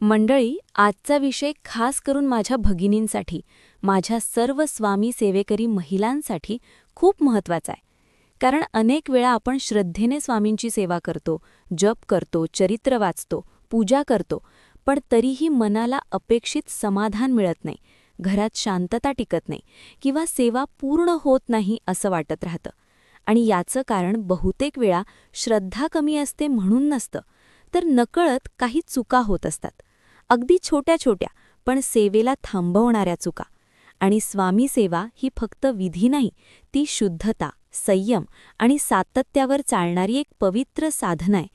मंडळी आजचा विषय खास करून माझ्या भगिनींसाठी माझ्या सर्व स्वामी सेवेकरी महिलांसाठी खूप महत्त्वाचा आहे. कारण अनेक वेळा आपण श्रद्धेने स्वामींची सेवा करतो जप करतो चरित्र वाचतो पूजा करतो पण तरीही मनाला अपेक्षित समाधान मिळत नाही घरात शांतता टिकत नाही किंवा सेवा पूर्ण होत नाही असं वाटत राहतं. आणि याचं कारण बहुतेक वेळा श्रद्धा कमी असते म्हणून नसतं तर नकळत काही चुका होत असतात. अगदी छोट्या छोट्या पण सेवेला थांबवणाऱ्या चुका. आणि स्वामी सेवा ही फक्त विधी नाही ती शुद्धता संयम आणि सातत्यावर चालणारी एक पवित्र साधना आहे.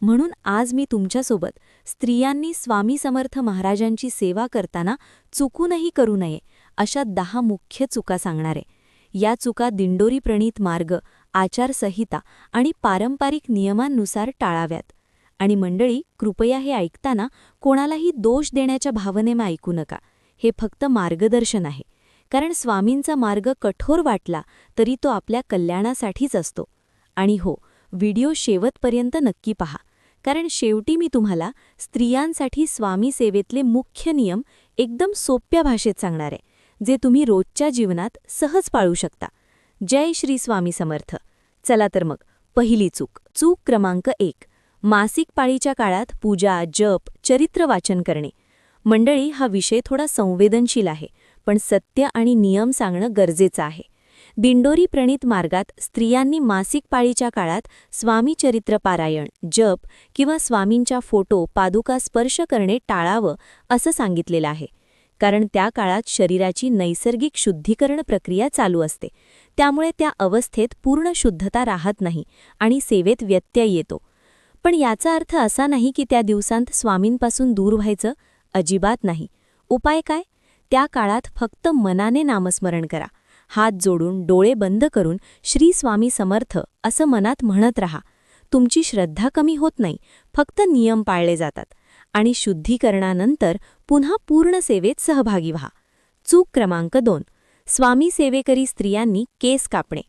म्हणून आज मी तुमच्यासोबत स्त्रियांनी स्वामी समर्थ महाराजांची सेवा करताना चुकूनही करू नये अशा दहा मुख्य चुका सांगणार. आहे या चुका दिंडोरी प्रणीत मार्ग आचारसंहिता आणि पारंपरिक नियमांनुसार टाळाव्यात. आणि मंडळी कृपया हे ऐकताना कोणालाही दोष देण्याच्या भावनेमा ऐकू नका. हे फक्त मार्गदर्शन आहे. कारण स्वामींचा मार्ग कठोर वाटला तरी तो आपल्या कल्याणासाठीच असतो. आणि हो व्हिडिओ शेवटपर्यंत नक्की पहा. कारण शेवटी मी तुम्हाला स्त्रियांसाठी स्वामी सेवेतले मुख्य नियम एकदम सोप्या भाषेत सांगणार आहे जे तुम्ही रोजच्या जीवनात सहज पाळू शकता. जय श्री स्वामी समर्थ. चला तर मग पहिली चूक. चूक क्रमांक एक. मासिक पाळीच्या काळात पूजा जप चरित्र वाचन करणे. मंडळी हा विषय थोडा संवेदनशील आहे पण सत्य आणि नियम सांगणं गरजेचं आहे. दिंडोरी प्रणीत मार्गात स्त्रियांनी मासिक पाळीच्या काळात स्वामी चरित्र पारायण जप किंवा स्वामींच्या फोटो पादुका स्पर्श करणे टाळावं असं सांगितलेलं आहे. कारण त्या काळात शरीराची नैसर्गिक शुद्धीकरण प्रक्रिया चालू असते. त्यामुळे त्या अवस्थेत पूर्ण शुद्धता राहत नाही आणि सेवेत व्यत्यय येतो. पण याचा अर्थ असा नाही की त्या दिवसांत स्वामींपासून दूर व्हायचं अजिबात नाही. उपाय काय? त्या काळात फक्त मनाने नामस्मरण करा. हात जोडून डोळे बंद करून श्री स्वामी समर्थ असं मनात म्हणत रहा. तुमची श्रद्धा कमी होत नाही फक्त नियम पाळले जातात. आणि शुद्धीकरणानंतर पुन्हा पूर्ण सेवेत सहभागी व्हा. चूक क्रमांक दोन. स्वामी सेवेकरी स्त्रियांनी केस कापणे.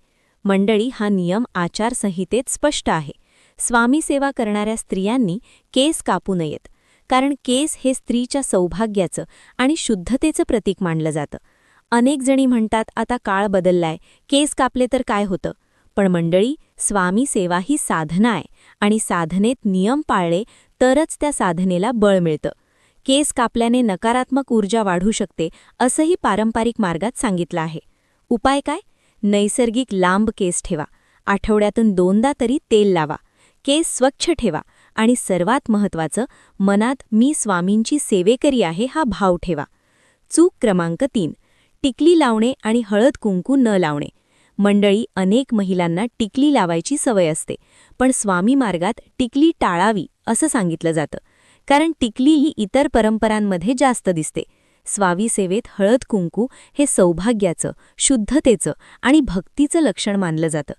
मंडळी हा नियम आचारसंहितेत स्पष्ट आहे. स्वामी सेवा करणाऱ्या स्त्रियांनी केस कापू नयेत कारण केस हे स्त्रीच्या सौभाग्याचं आणि शुद्धतेचं प्रतीक मानलं जातं. अनेक जणी म्हणतात आता काळ बदललाय केस कापले तर काय होतं? पण मंडळी स्वामी सेवा ही साधना आहे आणि साधनेत नियम पाळले तरच त्या साधनेला बळ मिळतं. केस कापल्याने नकारात्मक ऊर्जा वाढू शकते असंही पारंपरिक मार्गात सांगितलं आहे. उपाय काय? नैसर्गिक लांब केस ठेवा. आठवड्यातून दोनदा तरी तेल लावा. केस स्वच्छ ठेवा आणि सर्वात महत्त्वाचं मनात मी स्वामींची सेवेकरी आहे हा भाव ठेवा. चूक क्रमांक तीन टिकली लावणे आणि हळद कुंकू न लावणे. मंडळी अनेक महिलांना टिकली लावायची सवय असते पण स्वामी मार्गात टिकली टाळावी असं सांगितलं जातं. कारण टिकली ही इतर परंपरांमध्ये जास्त दिसते. स्वामी सेवेत हळद कुंकू हे सौभाग्याचं शुद्धतेचं आणि भक्तीचं लक्षण मानलं जातं.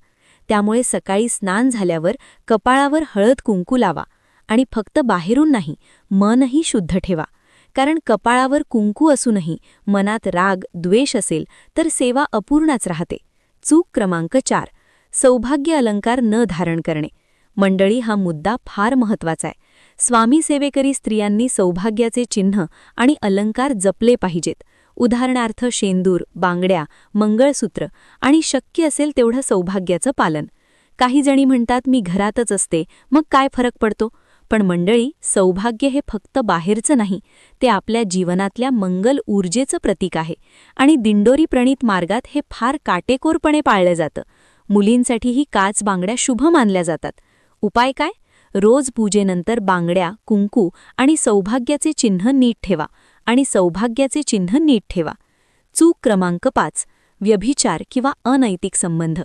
त्यामुळे सकाळी स्नान झाल्यावर कपाळावर हळद कुंकू लावा आणि फक्त बाहेरून नाही मनही शुद्ध ठेवा. कारण कपाळावर कुंकू असूनही मनात राग द्वेष असेल तर सेवा अपूर्णाच राहते. चूक क्रमांक चार. सौभाग्य अलंकार न धारण करणे. मंडळी हा मुद्दा फार महत्त्वाचा आहे. स्वामी सेवेकरी स्त्रियांनी सौभाग्याचे चिन्ह आणि अलंकार जपले पाहिजेत. उदाहरणार्थ शेंदूर बांगड्या मंगळसूत्र आणि शक्य असेल तेवढं सौभाग्याचं पालन. काही जणी म्हणतात मी घरातच असते मग काय फरक पडतो? पण मंडळी सौभाग्य हे फक्त बाहेरचं नाही ते आपल्या जीवनातल्या मंगल ऊर्जेचं प्रतीक आहे आणि दिंडोरी प्रणीत मार्गात हे फार काटेकोरपणे पाळलं जातं. मुलींसाठीही काच बांगड्या शुभ मानल्या जातात. उपाय काय? रोज पूजेनंतर बांगड्या कुंकू आणि सौभाग्याचे चिन्ह नीट ठेवा. आणि सौभाग्याचे चिन्ह नीट ठेवा. चूक क्रमांक पाच व्यभिचार किंवा अनैतिक संबंध.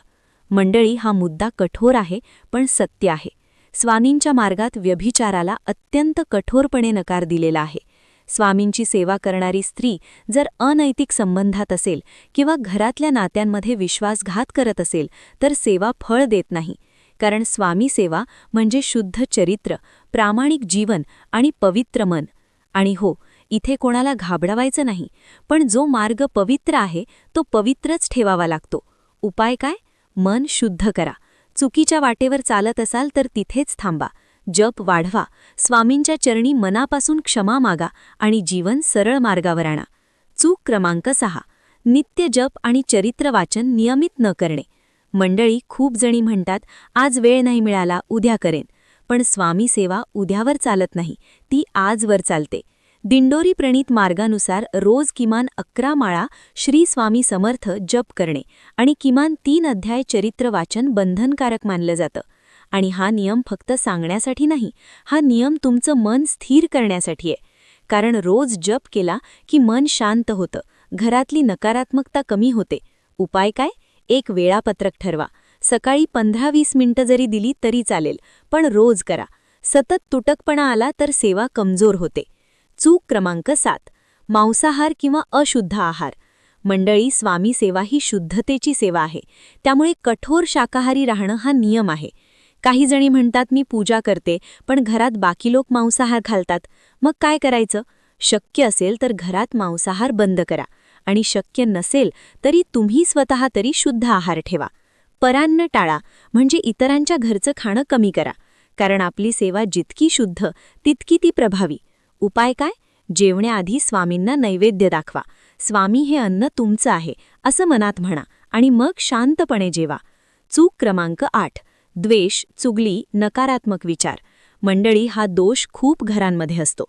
मंडळी हा मुद्दा कठोर आहे पण सत्य आहे. स्वामींच्या मार्गात व्यभिचाराला अत्यंत कठोरपणे नकार दिलेला आहे. स्वामींची सेवा करणारी स्त्री जर अनैतिक संबंधात असेल किंवा घरातल्या नात्यांमध्ये विश्वासघात करत असेल तर सेवा फळ देत नाही. कारण स्वामी सेवा म्हणजे शुद्ध चरित्र प्रामाणिक जीवन आणि पवित्र मन. आणि हो इथे कोणाला घाबरवायचं नाही पण जो मार्ग पवित्र आहे तो पवित्रच ठेवावा लागतो. उपाय काय? मन शुद्ध करा. चुकीच्या वाटेवर चालत असाल तर तिथेच थांबा. जप वाढवा. स्वामींच्या चरणी मनापासून क्षमा मागा आणि जीवन सरळ मार्गावर आणा. चूक क्रमांक सहा. नित्य जप आणि चरित्र वाचन नियमित न करणे. मंडळी खूप जणी म्हणतात आज वेळ नाही मिळाला उद्या करेन. पण स्वामी सेवा उद्यावर चालत नाही. ती आजवर चालते. दिंडोरी प्रणीत मार्गानुसार रोज किमान अकरा माळा श्री स्वामी समर्थ जप करणे आणि किमान तीन अध्याय चरित्र वाचन बंधनकारक मानलं जातं. आणि हा नियम फक्त सांगण्यासाठी नाही हा नियम तुमचं मन स्थिर करण्यासाठी आहे. कारण रोज जप केला की मन शांत होतं घरातली नकारात्मकता कमी होते. उपाय काय? एक वेळापत्रक ठरवा. सकाळी पंधरा वीस मिनिटं जरी दिली तरी चालेल पण रोज करा. सतत तुटकपणा आला तर सेवा कमजोर होते. चूक क्रमांक सात मांसाहार किंवा अशुद्ध आहार. मंडळी स्वामी सेवा ही शुद्धतेची सेवा आहे. त्यामुळे कठोर शाकाहारी राहणं हा नियम आहे. काही जणी म्हणतात मी पूजा करते पण घरात बाकी लोक मांसाहार घालतात. मग काय करायचं? शक्य असेल तर घरात मांसाहार बंद करा. आणि शक्य नसेल तरी तुम्ही स्वतः तरी शुद्ध आहार ठेवा. परान्न टाळा म्हणजे इतरांच्या घरचं खाणं कमी करा. कारण आपली सेवा जितकी शुद्ध तितकी ती प्रभावी. उपाय काय? जेवण्याआधी स्वामींना नैवेद्य दाखवा. स्वामी हे अन्न तुमचं आहे असं मनात म्हणा आणि मग शांतपणे जेवा. चूक क्रमांक आठ. द्वेष चुगली नकारात्मक विचार. मंडळी हा दोष खूप घरांमध्ये असतो.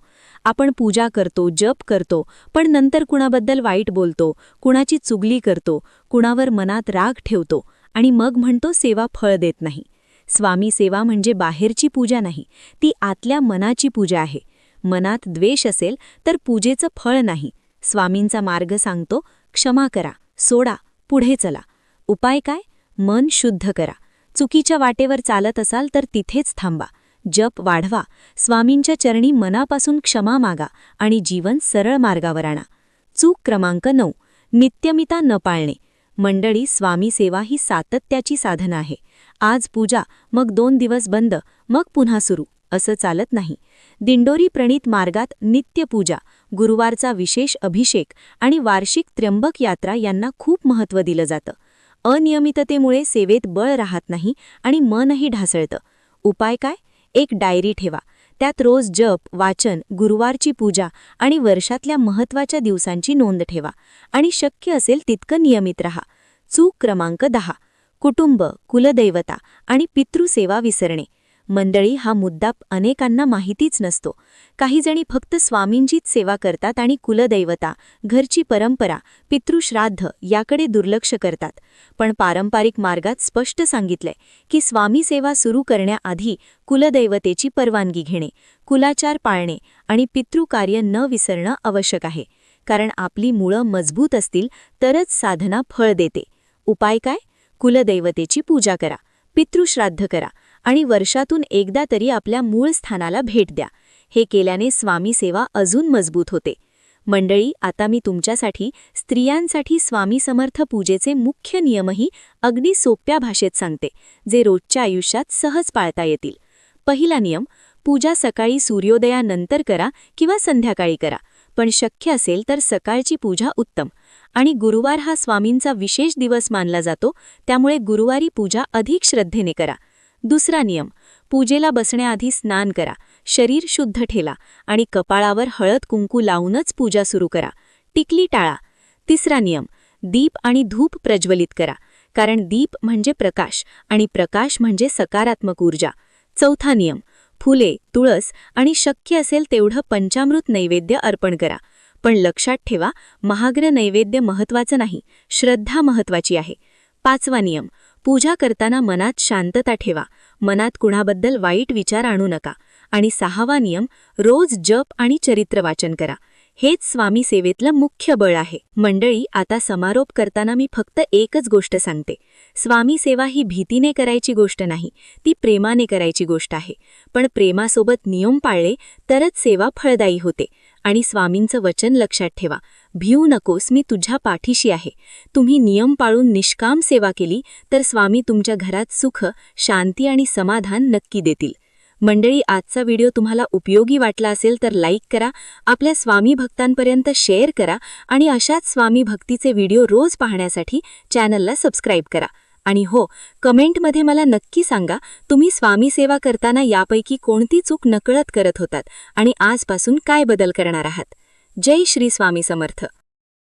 आपण पूजा करतो जप करतो पण नंतर कुणाबद्दल वाईट बोलतो कुणाची चुगली करतो कुणावर मनात राग ठेवतो आणि मग म्हणतो सेवा फळ देत नाही. स्वामी सेवा म्हणजे बाहेरची पूजा नाही ती आतल्या मनाची पूजा आहे. मनात द्वेष असेल तर पूजेचं फळ नाही. स्वामींचा मार्ग सांगतो क्षमा करा सोडा पुढे चला. उपाय काय? मन शुद्ध करा. चुकीच्या वाटेवर चालत असाल तर तिथेच थांबा. जप वाढवा. स्वामींच्या चरणी मनापासून क्षमा मागा आणि जीवन सरळ मार्गावर आणा. चूक क्रमांक नऊ. नित्यमिता न पाळणे. मंडळी स्वामी सेवा ही सातत्याची साधना आहे. आज पूजा मग दोन दिवस बंद मग पुन्हा सुरू. असं चालत नाही. दिंडोरी प्रणीत मार्गात नित्यपूजा गुरुवारचा विशेष अभिषेक आणि वार्षिक त्र्यंबक यात्रा यांना खूप महत्त्व दिलं जातं. अनियमिततेमुळे सेवेत बळ राहत नाही आणि मनही ढासळतं. उपाय काय? एक डायरी ठेवा. त्यात रोज जप वाचन गुरुवारची पूजा आणि वर्षातल्या महत्त्वाच्या दिवसांची नोंद ठेवा आणि शक्य असेल तितकं नियमित रहा. चूक क्रमांक दहा. कुटुंब कुलदैवता आणि पितृसेवा विसरणे. मंडळी हा मुद्दा अनेकांना माहितीच नसतो. काही जणी फक्त स्वामींचीच सेवा करतात आणि कुलदैवता घरची परंपरा पितृश्राद्ध याकडे दुर्लक्ष करतात. पण पारंपरिक मार्गात स्पष्ट सांगितलंय की स्वामी सेवा सुरू करण्याआधी कुलदैवतेची परवानगी घेणे कुलाचार पाळणे आणि पितृकार्य न विसरणं आवश्यक आहे. कारण आपली मुळं मजबूत असतील तरच साधना फळ देते. उपाय काय? कुलदैवतेची पूजा करा पितृश्राद्ध करा आणि वर्षातून एकदा तरी आपल्या मूळ स्थानाला भेट द्या. हे केल्याने स्वामी सेवा अजून मजबूत होते. मंडळी आता मी तुमच्यासाठी स्त्रियांसाठी स्वामी समर्थ पूजेचे मुख्य नियमही अगदी सोप्या भाषेत सांगते जे रोजच्या आयुष्यात सहज पाळता येतील. पहिला नियम पूजा सकाळी सूर्योदयानंतर करा किंवा संध्याकाळी करा पण शक्य असेल तर सकाळची पूजा उत्तम. आणि गुरुवार हा स्वामींचा विशेष दिवस मानला जातो त्यामुळे गुरुवारी पूजा अधिक श्रद्धेने करा. दुसरा नियम पूजेला बसण्याआधी स्नान करा शरीर शुद्ध ठेला आणि कपाळावर हळद कुंकू लावूनच पूजा सुरू करा. टिकली टाळा. तिसरा नियम दीप आणि धूप प्रज्वलित करा कारण दीप म्हणजे प्रकाश आणि प्रकाश म्हणजे सकारात्मक ऊर्जा. चौथा नियम फुले तुळस आणि शक्य असेल तेवढं पंचामृत नैवेद्य अर्पण करा. पण लक्षात ठेवा महाग्र नैवेद्य महत्वाचं नाही श्रद्धा महत्वाची आहे. पाचवा नियम. पूजा करताना मनात शांतता ठेवा. मनात कुणाबद्दल वाईट विचार आणू नका. आणि सहावा नियम रोज जप आणि चरित्र वाचन करा. हेच स्वामी सेवेतलं मुख्य बळ आहे. मंडळी आता समारोप करताना मी फक्त एकच गोष्ट सांगते. स्वामी सेवा ही भीतीने करायची गोष्ट नाही ती प्रेमाने करायची गोष्ट आहे. पण प्रेमासोबत नियम पाळले तरच सेवा फळदायी होते. आणि स्वामींचं वचन लक्षात ठेवा. भिऊ नकोस मी तुझ्या पाठीशी आहे. तुम्ही नियम पाळून निष्काम सेवा केली तर स्वामी तुमच्या घरात सुख शांती आणि समाधान नक्की देतील. मंडळी आजचा व्हिडिओ तुम्हाला उपयोगी वाटला असेल तर लाईक करा आपल्या स्वामी भक्तांपर्यंत शेअर करा आणि अशाच स्वामी भक्तीचे व्हिडिओ रोज पाहण्यासाठी चॅनलला सबस्क्राईब करा. आणि हो कमेंटमध्ये मला नक्की सांगा तुम्ही स्वामी सेवा करताना यापैकी कोणती चूक नकळत करत होतात आणि आजपासून काय बदल करणार आहात? जय श्री स्वामी समर्थ.